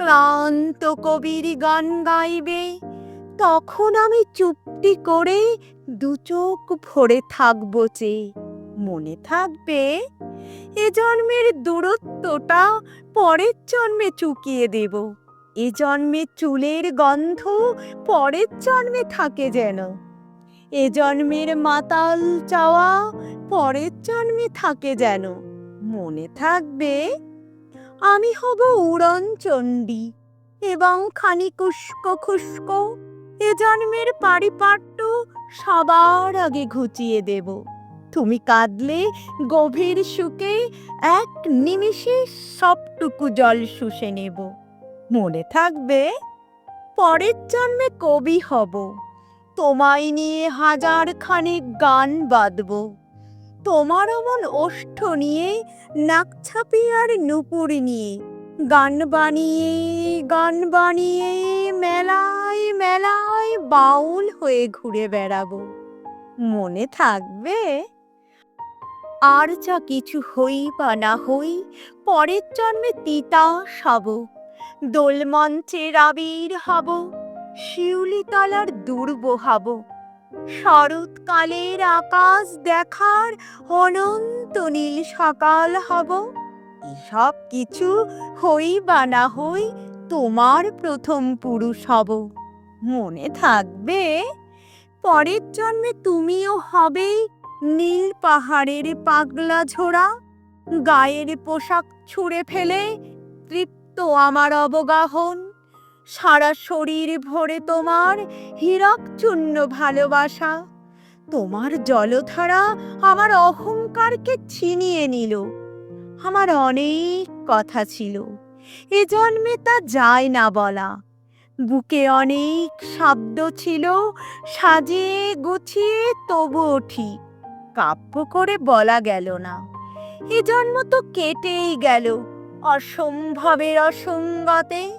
ক্লান্ত কবির গান গাইবে। তখন আমি চুপটি করে দু চোখ ভরে থাকব চেয়ে মনে থাকবে, এ জন্মের দূরত্বটা পরের জন্মে চুকিয়ে দেব। এ জন্মে চুলের গন্ধ পরের জন্মে থাকে যেন। এ জন্মের মাতাল চাওয়া পরের জন্মে থাকে যেন। মনে থাকবে আমি হব উড়ন চণ্ডী এবং খানি কুস্কো খুস্কো এ জন্মের পারিপাট্য সবার আগে ঘুচিয়ে দেব। তুমি কাঁদলে গভীর সুখে এক নিমিষে সবটুকু জল শুষে নেব। মনে থাকবে, পরের জন্মে কবি হব। তোমায় নিয়ে হাজার খানেক গান বাঁধব। তোমার অমন ওষ্ঠ নিয়ে নাকছাপি আর নুপুর নিয়ে। গান বানিয়ে গান বানিয়ে, মেলায় মেলায় বাউল হয়ে ঘুরে বেড়াবো। মনে থাকবে? আর যা কিছু হই বা না হই, পরের জন্মে তিতা হব দোলমঞ্চের আবির হব শিউলিতলার দুর্ব হব। শরৎকালের আকাশ দেখার অনন্ত নীল সকাল হব। এসব কিছু হই বা না হই তোমার প্রথম পুরুষ হব। মনে থাকবে, পরের জন্মে তুমিও হবে নীল পাহাড়ের পাগলা ঝোড়া। গায়ের পোশাক ছুঁড়ে ফেলে তৃপ্ত আমার অবগাহন। সারা শরীর ভরে তোমার হীরক চূর্ণ ভালোবাসা। তোমার জলধারা আমার অহংকারকে ছিনিয়ে নিল। আমার অনেক কথা ছিল। এ জন্মে তা যায় না বলা। বুকে অনেক শব্দ ছিল। সাজিয়ে গুছিয়ে তবুও ঠিক। কাব্য করে বলা গেল না। এ জন্ম তো কেটেই গেল। অসম্ভবের অসঙ্গতে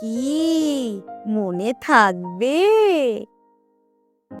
কি? মনে থাকবে?